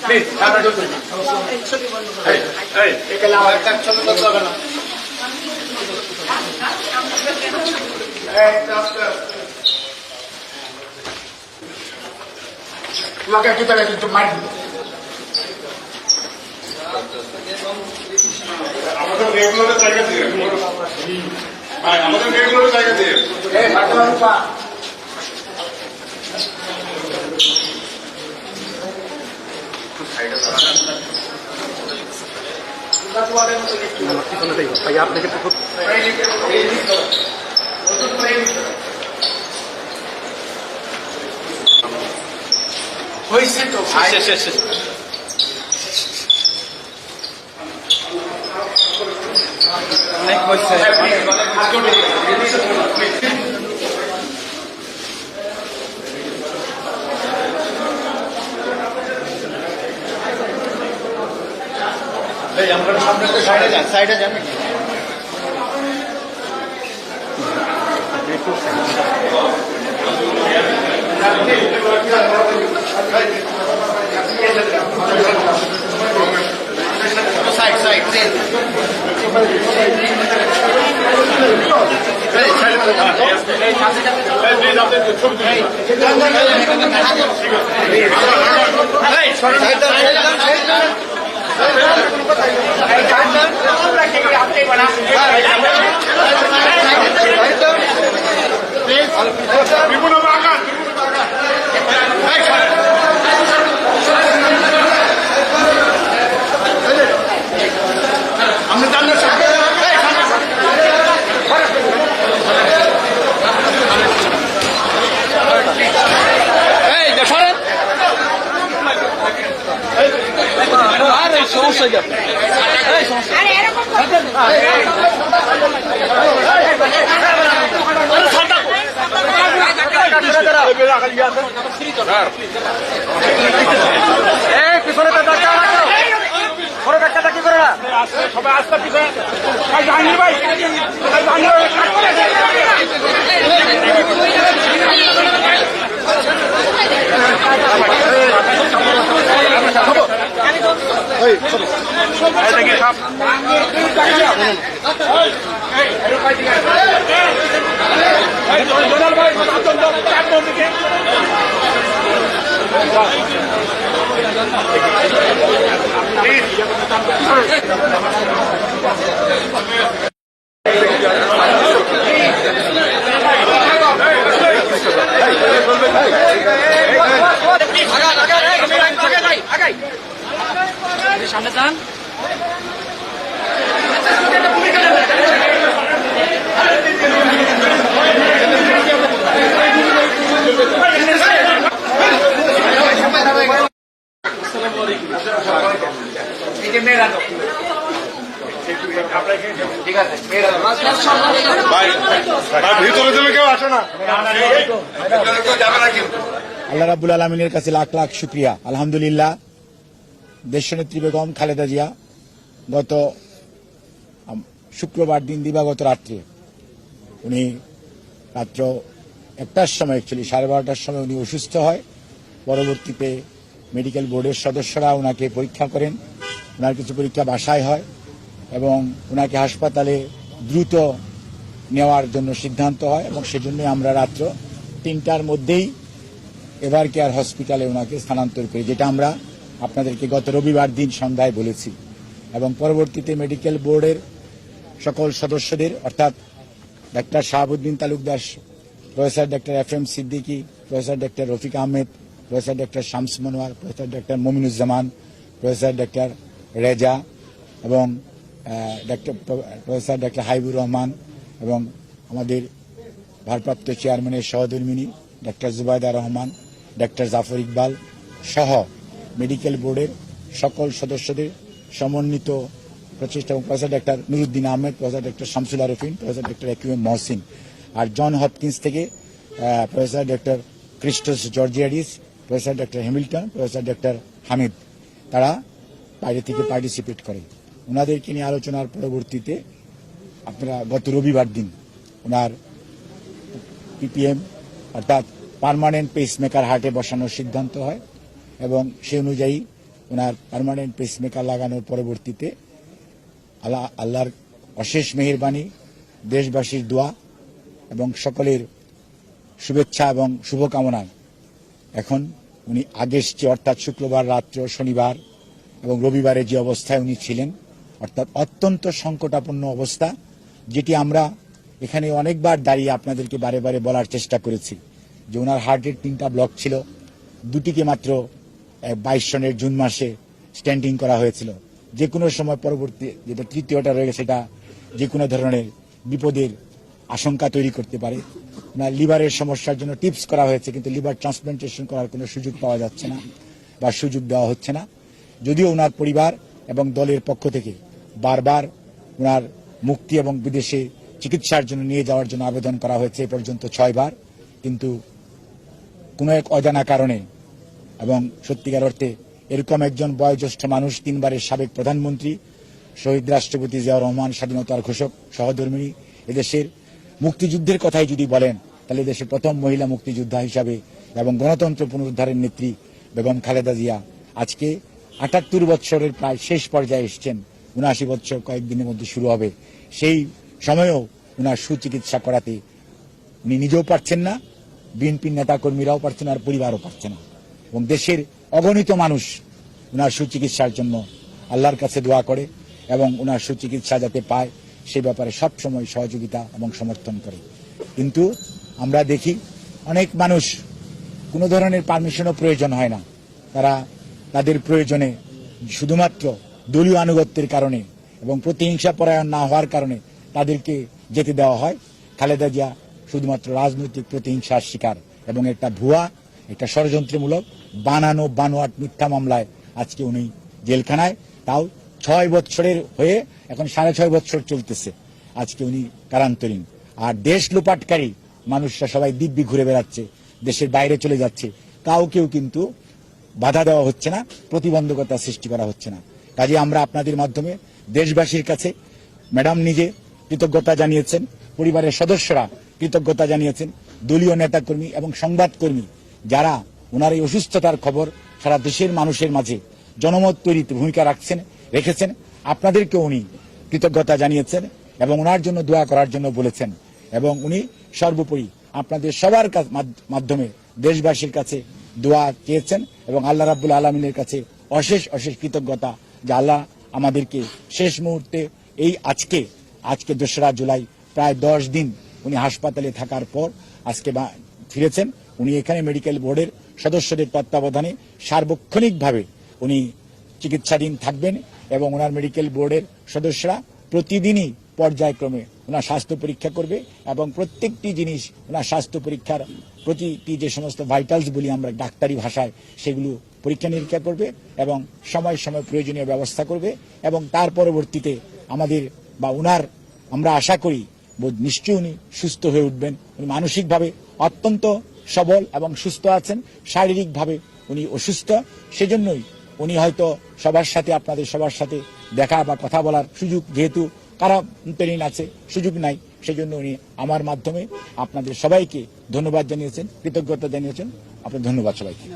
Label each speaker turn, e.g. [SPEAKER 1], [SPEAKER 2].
[SPEAKER 1] Please এই এই আমার হবে না এই। তোমাকে একটু তাহলে একটু মার
[SPEAKER 2] আমাদের রেগুলার জায়গা দিয়ে। আমাদের রেগুলার জায়গা দিয়ে।
[SPEAKER 1] এই ফাতেমা রূপা হয়েছে তো ভাই। সামনে সাইডে যান। সাইডে যান নাকি? সাইড সাইড
[SPEAKER 3] আরে এরকম
[SPEAKER 2] সবাই আস্তে পিছিয়ে ভাই জাহাঙ্গীর ভাই
[SPEAKER 3] সামনে যান
[SPEAKER 1] এই যে মেয়েরা তো ঠিক আছে মেয়েরা তো।
[SPEAKER 2] ভাই ভাই ভিতরে তুমি কেউ আসো না
[SPEAKER 4] আল্লাহ রাবুল আলমিনের কাছে লাখ লাখ শুক্রিয়া। আলহামদুলিল্লাহ, দেশনেত্রী বেগম খালেদা জিয়া গত শুক্রবার দিন দিবাগত রাত্রে, উনি রাত্র একটার সময় অ্যাকচুয়ালি সাড়ে বারোটার সময় উনি অসুস্থ হয়। পরবর্তীতে মেডিকেল বোর্ডের সদস্যরা ওনাকে পরীক্ষা করেন। ওনার কিছু পরীক্ষা বাসায় হয় এবং ওনাকে হাসপাতালে দ্রুত নেওয়ার জন্য সিদ্ধান্ত হয় এবং সেজন্যই আমরা রাত্র তিনটার মধ্যেই এভার কেয়ার হসপিটালে ওনাকে স্থানান্তর করি, যেটা আমরা আপনাদেরকে গত রবিবার দিন সন্ধ্যায় বলেছি। এবং পরবর্তীতে মেডিকেল বোর্ডের সকল সদস্যদের, অর্থাৎ doctor Shahabuddin Talukdar, professor doctor F M Siddiqui, professor doctor Rafiq Ahmed professor doctor Shams Monowar professor doctor Mominuzzaman professor doctor Reza এবং আহ, doctor professor doctor Haibur Rahman এবং আমাদের ভারপ্রাপ্ত চেয়ারম্যানের সহধর্মিনী ডাক্তার জুবাইদা রহমান ডাক্তার জাফর ইকবাল সহ মেডিকেল বোর্ডের সকল সদস্যদের সমন্বিত প্রচেষ্টা এবং professor doctor Nuruddin Ahmed professor doctor Shamsul Arefin professor doctor AQM Mohsin আর জন হপকিন্স থেকে professor doctor Christos Georgiadis professor doctor Hamilton, professor doctor Hamid. তারা বাইরে থেকে পার্টিসিপেট করে। ওনাদেরকে নিয়ে আলোচনার পরবর্তীতে আপনারা গত রবিবার দিন ওনার পিপিএম অর্থাৎ পার্মানেন্ট পেসমেকার হার্টে বসানোর সিদ্ধান্ত হয় এবং সে অনুযায়ী ওনার পার্মানেন্ট পেসমেকার লাগানোর পরবর্তীতে আল্লাহ, আল্লাহর অশেষ মেহেরবানি, দেশবাসীর দোয়া এবং সকলের শুভেচ্ছা এবং শুভকামনায় এখন উনি আগের চেয়ে অর্থাৎ শুক্রবার রাত্র, শনিবার এবং রবিবারে যে অবস্থায় উনি ছিলেন, অর্থাৎ অত্যন্ত সংকটাপন্ন অবস্থা, যেটি আমরা এখানে অনেকবার দাঁড়িয়ে আপনাদেরকে বারে বারে বলার চেষ্টা করেছি যে ওনার হার্টের তিনটা ব্লক ছিল, দুটিকে মাত্র বাইশ সনের জুন মাসে স্ট্যান্ডিং করা হয়েছিল। যে কোনো সময় পরবর্তী যেটা তৃতীয়টা রয়েছে সেটা যে কোনো ধরনের বিপদের আশঙ্কা তৈরি করতে পারে। ওনার লিভারের সমস্যার জন্য টিপস করা হয়েছে, কিন্তু লিভার ট্রান্সপ্লান্টেশন করার কোনো সুযোগ পাওয়া যাচ্ছে না বা সুযোগ দেওয়া হচ্ছে না। যদিও ওনার পরিবার এবং দলের পক্ষ থেকে বারবার ওনার মুক্তি এবং বিদেশে চিকিৎসার জন্য নিয়ে যাওয়ার জন্য আবেদন করা হয়েছে এ পর্যন্ত ছয়বার, কিন্তু কোনো এক অজানা কারণে এবং সত্যিকার অর্থে এরকম একজন বয়োজ্যেষ্ঠ মানুষ তিনবারের সাবেক প্রধানমন্ত্রী, শহীদ রাষ্ট্রপতি জিয়াউর রহমান স্বাধীনতার ঘোষক, সহধর্মিনী এদেশের মুক্তিযুদ্ধের কথাই যদি বলেন, তাহলে দেশের প্রথম মহিলা মুক্তিযোদ্ধা হিসাবে এবং গণতন্ত্র পুনরুদ্ধারের নেত্রী বেগম খালেদা জিয়া আজকে আটাত্তর বৎসরের প্রায় শেষ পর্যায়ে এসছেন। উনআশি বৎসর কয়েকদিনের মধ্যে শুরু হবে। সেই সময়েও উনার সুচিকিৎসা করাতে উনি নিজেও পারছেন না, বিএনপির নেতাকর্মীরাও পারছেন আর পরিবারও পারছে না। এবং দেশের অগণিত মানুষ উনার সুচিকিৎসার জন্য আল্লাহর কাছে দোয়া করে এবং উনার সুচিকিৎসা যাতে পায় সে ব্যাপারে সবসময় সহযোগিতা এবং সমর্থন করে। কিন্তু আমরা দেখি অনেক মানুষ কোনো ধরনের পারমিশনও প্রয়োজন হয় না। তারা তাদের প্রয়োজনে শুধুমাত্র দলীয় আনুগত্যের কারণে এবং প্রতিহিংসা পরায়ণ না হওয়ার কারণে তাদেরকে যেতে দেওয়া হয়। খালেদা জিয়া শুধুমাত্র রাজনৈতিক প্রতিহিংসার শিকার এবং একটা ভুয়া, একটা ষড়যন্ত্রমূলক বানানো, বানোয়াট মিথ্যা মামলায় আজকে উনি জেলখানায়। তাও ছয় বছরের হয়ে এখন সাড়ে ছয় বছর চলতেছে। আজকে উনি কারান্তরীণ। আর দেশ লুপাটকারী মানুষরা সবাই দিব্যি ঘুরে বেড়াচ্ছে, দেশের বাইরে চলে যাচ্ছে। কাউকেও কিন্তু বাধা দেওয়া হচ্ছে না, প্রতিবন্ধকতা সৃষ্টি করা হচ্ছে না। কাজে আমরা আপনাদের মাধ্যমে দেশবাসীর কাছে ম্যাডাম নিজে কৃতজ্ঞতা জানিয়েছেন, পরিবারের সদস্যরা কৃতজ্ঞতা জানিয়েছেন, দলীয় নেতাকর্মী এবং সংবাদকর্মী যারা ওনার এই অসুস্থতার খবর সারা দেশের মানুষের মাঝে জনমত তৈরিতে ভূমিকা রাখছেন রেখেছেন। আপনাদেরকে উনি কৃতজ্ঞতা জানিয়েছেন এবং ওনার জন্য দোয়া করার জন্য বলেছেন। এবং উনি সর্বোপরি আপনাদের সবার মাধ্যমে দেশবাসীর কাছে দোয়া চেয়েছেন এবং আল্লাহ রাব্বুল আলমিনের কাছে অশেষ অশেষ কৃতজ্ঞতা যে আল্লাহ আমাদেরকে শেষ মুহূর্তে এই আজকে আজকে দোসরা জুলাই প্রায় দশ দিন উনি হাসপাতালে থাকার পর আজকে ফিরেছেন। উনি এখানে মেডিকেল বোর্ডের সদস্যদের তত্ত্বাবধানে সার্বক্ষণিকভাবে উনি চিকিৎসাধীন থাকবেন এবং ওনার মেডিকেল বোর্ডের সদস্যরা প্রতিদিনই পর্যায়ক্রমে ওনার স্বাস্থ্য পরীক্ষা করবে এবং প্রত্যেকটি জিনিস ওনার স্বাস্থ্য পরীক্ষার প্রতিটি যে সমস্ত ভাইটালস বলি আমরা ডাক্তারি ভাষায় সেগুলো পরীক্ষা নিরীক্ষা করবে এবং সময় সময় প্রয়োজনীয় ব্যবস্থা করবে এবং তার পরবর্তীতে আমাদের বা ওনার আমরা আশা করি নিশ্চয়ই উনি সুস্থ হয়ে উঠবেন। উনি মানসিকভাবে অত্যন্ত সবল এবং সুস্থ আছেন, শারীরিকভাবে উনি অসুস্থ। সেজন্যই উনি হয়তো সবার সাথে, আপনাদের সবার সাথে দেখা বা কথা বলার সুযোগ যেহেতু কারান্তরীণ আছে, সুযোগ নাই সেই জন্য উনি আমার মাধ্যমে আপনাদের সবাইকে ধন্যবাদ জানিয়েছেন, কৃতজ্ঞতা জানিয়েছেন। আপনার ধন্যবাদ সবাইকে।